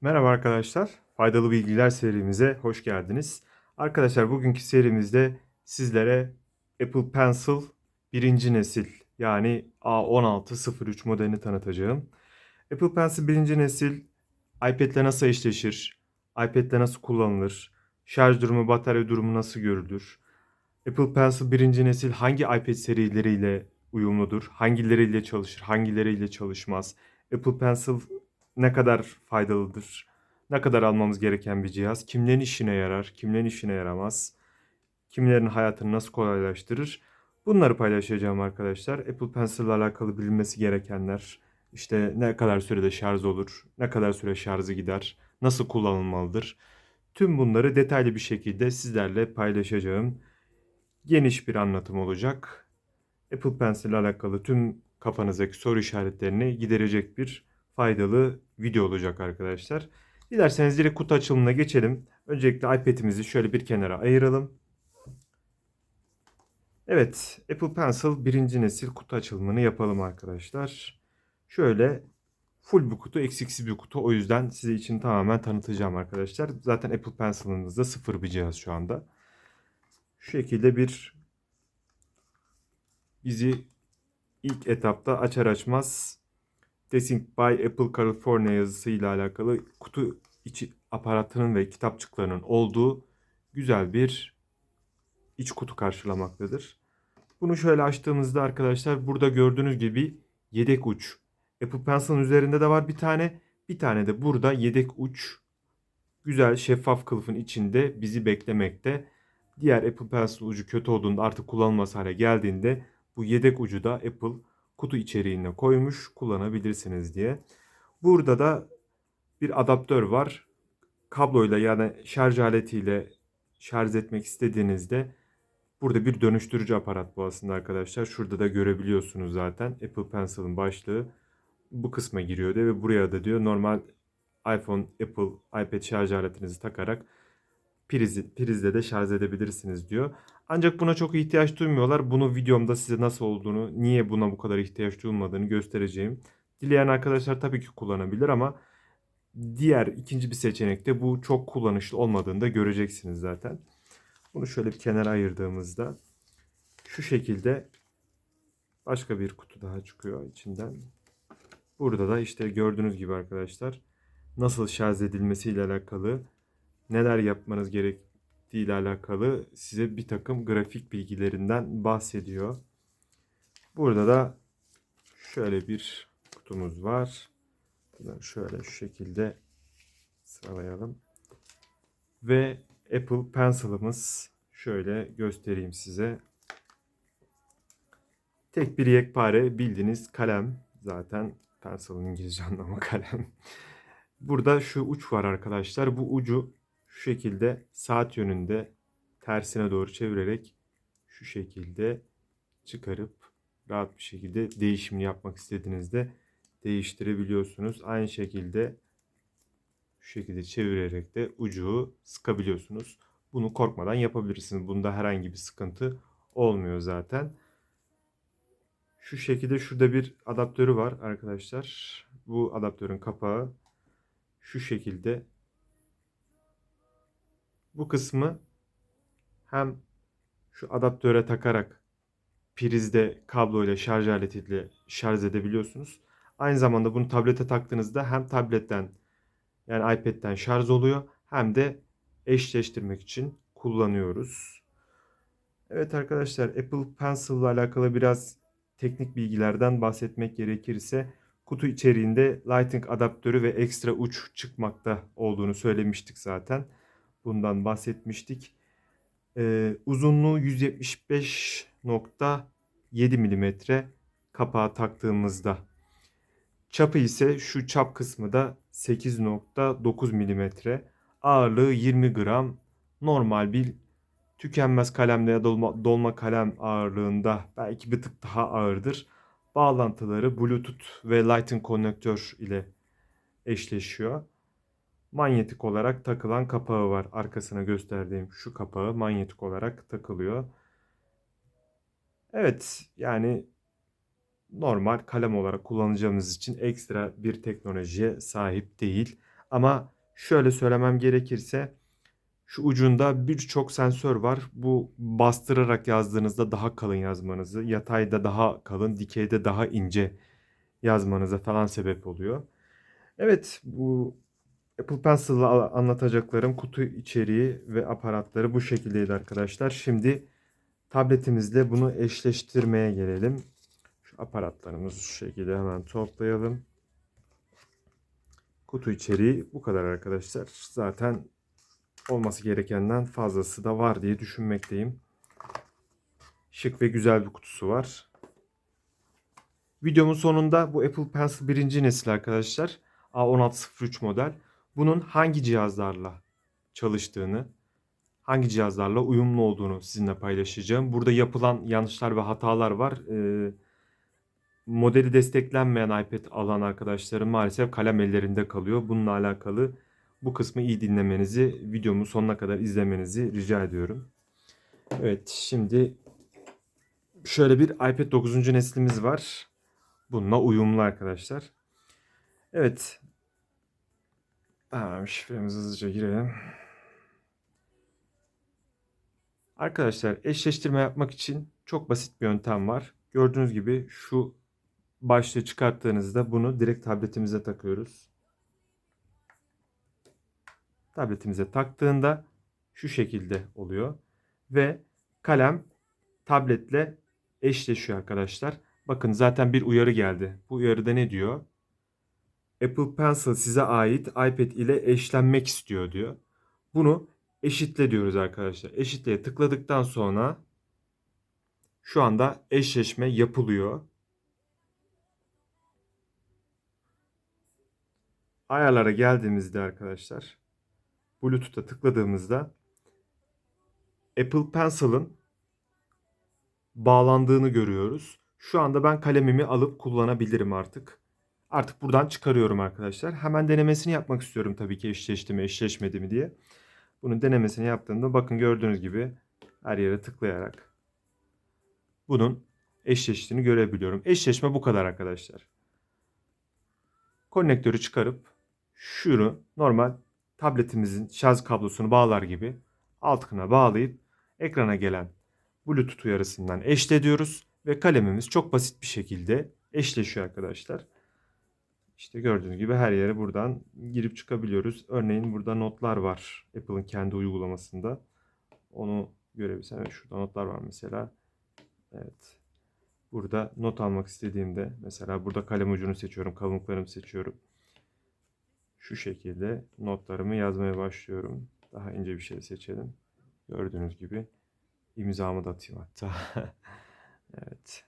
Merhaba arkadaşlar. Faydalı Bilgiler serimize hoş geldiniz. Arkadaşlar bugünkü serimizde sizlere Apple Pencil birinci nesil yani A1603 modelini tanıtacağım. Apple Pencil birinci nesil iPad'le nasıl eşleşir? iPad'le nasıl kullanılır? Şarj durumu, batarya durumu nasıl görülür? Apple Pencil birinci nesil hangi iPad serileriyle uyumludur? Hangileriyle çalışır? Hangileriyle çalışmaz? Apple Pencil ne kadar faydalıdır? Ne kadar almamız gereken bir cihaz? Kimlerin işine yarar? Kimlerin işine yaramaz? Kimlerin hayatını nasıl kolaylaştırır? Bunları paylaşacağım arkadaşlar. Apple Pencil ile alakalı bilinmesi gerekenler, işte ne kadar sürede şarj olur, ne kadar süre şarjı gider, nasıl kullanılmalıdır? Tüm bunları detaylı bir şekilde sizlerle paylaşacağım. Geniş bir anlatım olacak. Apple Pencil ile alakalı tüm kafanızdaki soru işaretlerini giderecek bir faydalı video olacak arkadaşlar. Dilerseniz direkt kutu açılımına geçelim. Öncelikle iPad'imizi şöyle bir kenara ayıralım. Evet, Apple Pencil birinci nesil kutu açılımını yapalım arkadaşlar. Şöyle full bir kutu, eksiksiz bir kutu. O yüzden size için tamamen tanıtacağım arkadaşlar. Zaten Apple Pencil'ınızda sıfır bir cihaz şu anda. Şu şekilde bir bizi ilk etapta açar açmaz Desync by Apple California yazısıyla alakalı kutu içi aparatının ve kitapçıklarının olduğu güzel bir iç kutu karşılamaktadır. Bunu şöyle açtığımızda arkadaşlar burada gördüğünüz gibi yedek uç. Apple Pencil'ın üzerinde de var bir tane. Bir tane de burada yedek uç güzel şeffaf kılıfın içinde bizi beklemekte. Diğer Apple Pencil ucu kötü olduğunda artık kullanılmaz hale geldiğinde bu yedek ucu da Apple kutu içeriğine koymuş kullanabilirsiniz diye. Burada da bir adaptör var. Kabloyla yani şarj aletiyle şarj etmek istediğinizde burada bir dönüştürücü aparat bu aslında arkadaşlar. Şurada da görebiliyorsunuz zaten. Apple Pencil'ın başlığı bu kısma giriyor diye ve buraya da diyor normal iPhone, Apple, iPad şarj aletinizi takarak priz, prizle de şarj edebilirsiniz diyor. Ancak buna çok ihtiyaç duymuyorlar. Bunu videomda size nasıl olduğunu, niye buna bu kadar ihtiyaç duyulmadığını göstereceğim. Dileyen arkadaşlar tabii ki kullanabilir ama diğer ikinci bir seçenekte bu çok kullanışlı olmadığını da göreceksiniz zaten. Bunu şöyle bir kenara ayırdığımızda şu şekilde başka bir kutu daha çıkıyor içinden. Burada da işte gördüğünüz gibi arkadaşlar nasıl şarj edilmesiyle alakalı neler yapmanız gerektiği ile alakalı size bir takım grafik bilgilerinden bahsediyor. Burada da şöyle bir kutumuz var. Şöyle şu şekilde sıralayalım. Ve Apple Pencil'ımız şöyle göstereyim size. Tek bir yekpare bildiğiniz kalem. Zaten Pencil'ın İngilizce anlamı kalem. Burada şu uç var arkadaşlar. Bu ucu şu şekilde saat yönünde tersine doğru çevirerek şu şekilde çıkarıp rahat bir şekilde değişimini yapmak istediğinizde değiştirebiliyorsunuz. Aynı şekilde şu şekilde çevirerek de ucu sıkabiliyorsunuz. Bunu korkmadan yapabilirsiniz. Bunda herhangi bir sıkıntı olmuyor zaten. Şu şekilde şurada bir adaptörü var arkadaşlar. Bu adaptörün kapağı şu şekilde bu kısmı hem şu adaptöre takarak prizde kabloyla şarj aletiyle şarj edebiliyorsunuz. Aynı zamanda bunu tablete taktığınızda hem tabletten yani iPad'den şarj oluyor hem de eşleştirmek için kullanıyoruz. Evet arkadaşlar Apple Pencil ile alakalı biraz teknik bilgilerden bahsetmek gerekirse kutu içeriğinde Lightning adaptörü ve ekstra uç çıkmakta olduğunu söylemiştik zaten. Bundan bahsetmiştik. Ee, uzunluğu 175.7 mm kapağı taktığımızda. Çapı ise şu çap kısmı da 8.9 mm. Ağırlığı 20 gram. Normal bir tükenmez kalemle ya dolma, dolma kalem ağırlığında belki bir tık daha ağırdır. Bağlantıları Bluetooth ve Lightning konnektör ile eşleşiyor manyetik olarak takılan kapağı var. Arkasına gösterdiğim şu kapağı manyetik olarak takılıyor. Evet yani normal kalem olarak kullanacağımız için ekstra bir teknolojiye sahip değil. Ama şöyle söylemem gerekirse şu ucunda birçok sensör var. Bu bastırarak yazdığınızda daha kalın yazmanızı, yatayda daha kalın, dikeyde daha ince yazmanıza falan sebep oluyor. Evet, bu Apple Pencil'la anlatacaklarım kutu içeriği ve aparatları bu şekildeydi arkadaşlar. Şimdi tabletimizle bunu eşleştirmeye gelelim. Şu aparatlarımızı şu şekilde hemen toplayalım. Kutu içeriği bu kadar arkadaşlar. Zaten olması gerekenden fazlası da var diye düşünmekteyim. Şık ve güzel bir kutusu var. Videomun sonunda bu Apple Pencil birinci nesil arkadaşlar. A1603 model. Bunun hangi cihazlarla çalıştığını, hangi cihazlarla uyumlu olduğunu sizinle paylaşacağım. Burada yapılan yanlışlar ve hatalar var. Ee, modeli desteklenmeyen iPad alan arkadaşlarım maalesef kalem ellerinde kalıyor. Bununla alakalı bu kısmı iyi dinlemenizi, videomu sonuna kadar izlemenizi rica ediyorum. Evet, şimdi şöyle bir iPad 9. neslimiz var. Bununla uyumlu arkadaşlar. Evet. Tamam, şifremizi hızlıca girelim. Arkadaşlar eşleştirme yapmak için çok basit bir yöntem var. Gördüğünüz gibi şu başlığı çıkarttığınızda bunu direkt tabletimize takıyoruz. Tabletimize taktığında şu şekilde oluyor. Ve kalem tabletle eşleşiyor arkadaşlar. Bakın zaten bir uyarı geldi. Bu uyarıda ne diyor? Apple Pencil size ait iPad ile eşlenmek istiyor diyor. Bunu eşitle diyoruz arkadaşlar. Eşitleye tıkladıktan sonra şu anda eşleşme yapılıyor. Ayarlara geldiğimizde arkadaşlar Bluetooth'a tıkladığımızda Apple Pencil'ın bağlandığını görüyoruz. Şu anda ben kalemimi alıp kullanabilirim artık. Artık buradan çıkarıyorum arkadaşlar. Hemen denemesini yapmak istiyorum tabii ki eşleşti mi eşleşmedi mi diye. Bunun denemesini yaptığımda bakın gördüğünüz gibi her yere tıklayarak bunun eşleştiğini görebiliyorum. Eşleşme bu kadar arkadaşlar. Konnektörü çıkarıp şunu normal tabletimizin şarj kablosunu bağlar gibi altına bağlayıp ekrana gelen Bluetooth uyarısından eşle diyoruz ve kalemimiz çok basit bir şekilde eşleşiyor arkadaşlar. İşte gördüğünüz gibi her yere buradan girip çıkabiliyoruz. Örneğin burada notlar var Apple'ın kendi uygulamasında. Onu görebilsem. Şurada notlar var mesela. Evet. Burada not almak istediğimde mesela burada kalem ucunu seçiyorum. Kalınlıklarımı seçiyorum. Şu şekilde notlarımı yazmaya başlıyorum. Daha ince bir şey seçelim. Gördüğünüz gibi imzamı da atayım hatta. evet.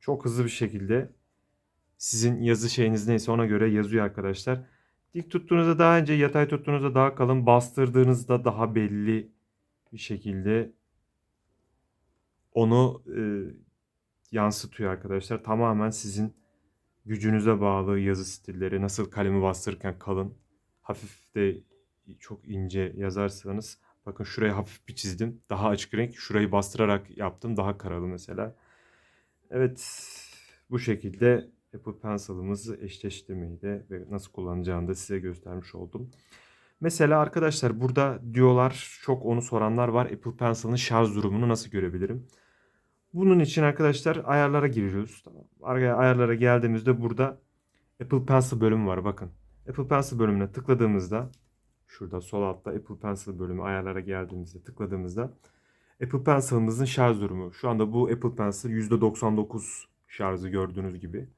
Çok hızlı bir şekilde sizin yazı şeyiniz neyse ona göre yazıyor arkadaşlar. Dik tuttuğunuzda daha ince, yatay tuttuğunuzda daha kalın, bastırdığınızda daha belli bir şekilde onu e, yansıtıyor arkadaşlar. Tamamen sizin gücünüze bağlı yazı stilleri. Nasıl kalemi bastırırken kalın, hafif de çok ince yazarsanız bakın şuraya hafif bir çizdim. Daha açık renk. Şurayı bastırarak yaptım. Daha karalı mesela. Evet bu şekilde Apple Pencil'ımızı eşleştirmeyi de ve nasıl kullanacağını da size göstermiş oldum. Mesela arkadaşlar burada diyorlar çok onu soranlar var. Apple Pencil'ın şarj durumunu nasıl görebilirim? Bunun için arkadaşlar ayarlara giriyoruz. Tamam. Ayarlara geldiğimizde burada Apple Pencil bölümü var bakın. Apple Pencil bölümüne tıkladığımızda şurada sol altta Apple Pencil bölümü ayarlara geldiğimizde tıkladığımızda Apple Pencil'ımızın şarj durumu. Şu anda bu Apple Pencil %99 şarjı gördüğünüz gibi.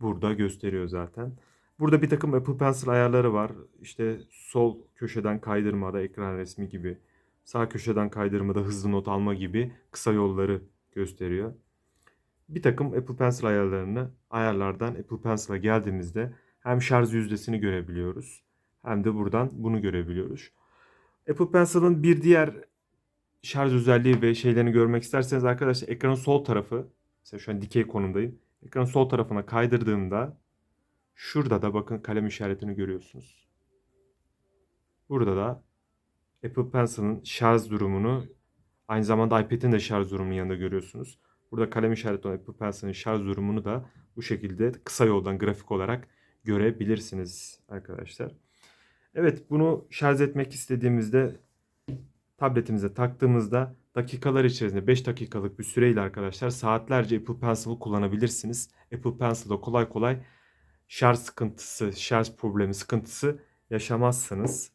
Burada gösteriyor zaten. Burada bir takım Apple Pencil ayarları var. İşte sol köşeden kaydırmada ekran resmi gibi. Sağ köşeden kaydırmada hızlı not alma gibi kısa yolları gösteriyor. Bir takım Apple Pencil ayarlarını ayarlardan Apple Pencil'a geldiğimizde hem şarj yüzdesini görebiliyoruz hem de buradan bunu görebiliyoruz. Apple Pencil'ın bir diğer şarj özelliği ve şeylerini görmek isterseniz arkadaşlar ekranın sol tarafı mesela şu an dikey konumdayım. Ekranın sol tarafına kaydırdığımda şurada da bakın kalem işaretini görüyorsunuz. Burada da Apple Pencil'ın şarj durumunu aynı zamanda iPad'in de şarj durumunun yanında görüyorsunuz. Burada kalem işareti olan Apple Pencil'ın şarj durumunu da bu şekilde kısa yoldan grafik olarak görebilirsiniz arkadaşlar. Evet bunu şarj etmek istediğimizde tabletimize taktığımızda dakikalar içerisinde 5 dakikalık bir süreyle arkadaşlar saatlerce Apple Pencil'ı kullanabilirsiniz. Apple Pencil'da kolay kolay şarj sıkıntısı, şarj problemi sıkıntısı yaşamazsınız.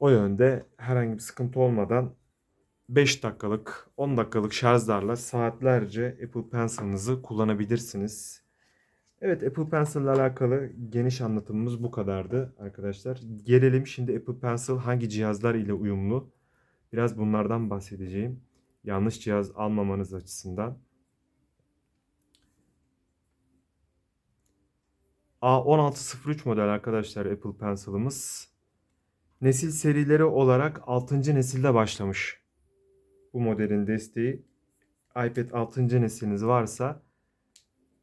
O yönde herhangi bir sıkıntı olmadan 5 dakikalık, 10 dakikalık şarjlarla saatlerce Apple Pencil'ınızı kullanabilirsiniz. Evet Apple Pencil ile alakalı geniş anlatımımız bu kadardı arkadaşlar. Gelelim şimdi Apple Pencil hangi cihazlar ile uyumlu? Biraz bunlardan bahsedeceğim. Yanlış cihaz almamanız açısından. A1603 model arkadaşlar Apple Pencil'ımız. Nesil serileri olarak 6. nesilde başlamış. Bu modelin desteği iPad 6. nesliniz varsa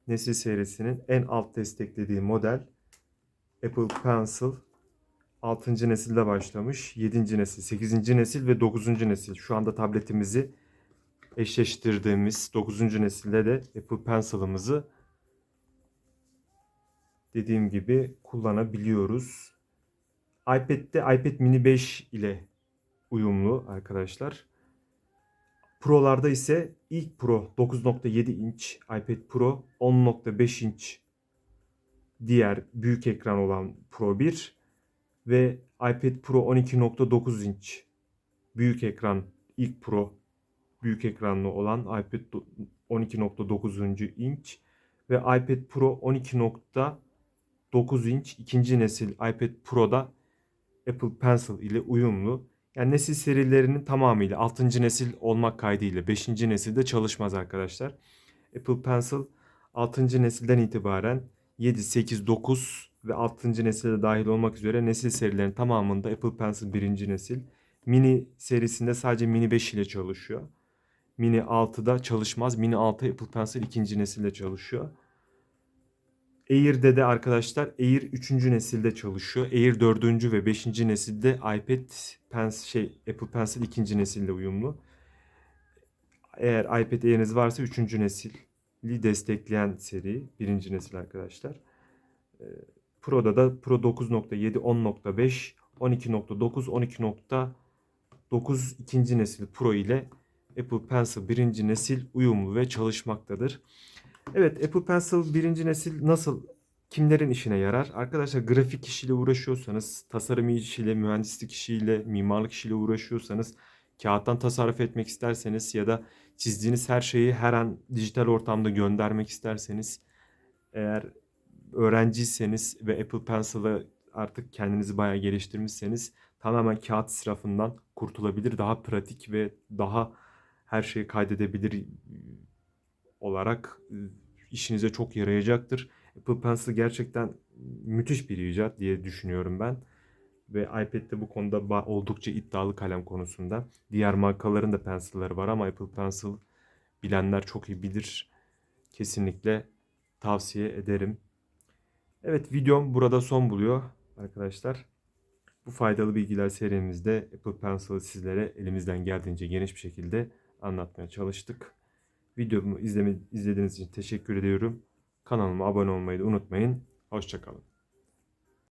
nesil serisinin en alt desteklediği model Apple Pencil 6. nesilde başlamış. 7. nesil, 8. nesil ve 9. nesil. Şu anda tabletimizi eşleştirdiğimiz 9. nesilde de Apple Pencil'ımızı dediğim gibi kullanabiliyoruz. iPad'de iPad mini 5 ile uyumlu arkadaşlar. Pro'larda ise ilk Pro 9.7 inç iPad Pro 10.5 inç diğer büyük ekran olan Pro 1 ve iPad Pro 12.9 inç büyük ekran ilk Pro büyük ekranlı olan iPad 12.9. inç ve iPad Pro 12.9 inç ikinci nesil iPad Pro'da Apple Pencil ile uyumlu. Yani nesil serilerinin tamamıyla 6. nesil olmak kaydıyla 5. nesilde çalışmaz arkadaşlar. Apple Pencil 6. nesilden itibaren 7, 8, 9 ve 6. nesilde dahil olmak üzere nesil serilerinin tamamında Apple Pencil 1. nesil. Mini serisinde sadece Mini 5 ile çalışıyor. Mini 6'da çalışmaz. Mini 6 Apple Pencil 2. nesilde çalışıyor. Air'de de arkadaşlar Air 3. nesilde çalışıyor. Air 4. ve 5. nesilde iPad Pencil şey Apple Pencil 2. nesilde uyumlu. Eğer iPad Air'iniz varsa 3. nesili destekleyen seri 1. nesil arkadaşlar. Ee, Pro'da da Pro 9.7, 10.5, 12.9, 12.9 ikinci nesil Pro ile Apple Pencil birinci nesil uyumlu ve çalışmaktadır. Evet Apple Pencil birinci nesil nasıl kimlerin işine yarar? Arkadaşlar grafik işiyle uğraşıyorsanız, tasarım işiyle, mühendislik işiyle, mimarlık işiyle uğraşıyorsanız, kağıttan tasarruf etmek isterseniz ya da çizdiğiniz her şeyi her an dijital ortamda göndermek isterseniz, eğer öğrenciyseniz ve Apple Pencil'ı artık kendinizi bayağı geliştirmişseniz tamamen kağıt israfından kurtulabilir. Daha pratik ve daha her şeyi kaydedebilir olarak işinize çok yarayacaktır. Apple Pencil gerçekten müthiş bir icat diye düşünüyorum ben. Ve iPad'de bu konuda oldukça iddialı kalem konusunda. Diğer markaların da pencil'ları var ama Apple Pencil bilenler çok iyi bilir. Kesinlikle tavsiye ederim. Evet videom burada son buluyor arkadaşlar. Bu faydalı bilgiler serimizde Apple Pencil'ı sizlere elimizden geldiğince geniş bir şekilde anlatmaya çalıştık. Videomu izlediğiniz için teşekkür ediyorum. Kanalıma abone olmayı da unutmayın. Hoşçakalın.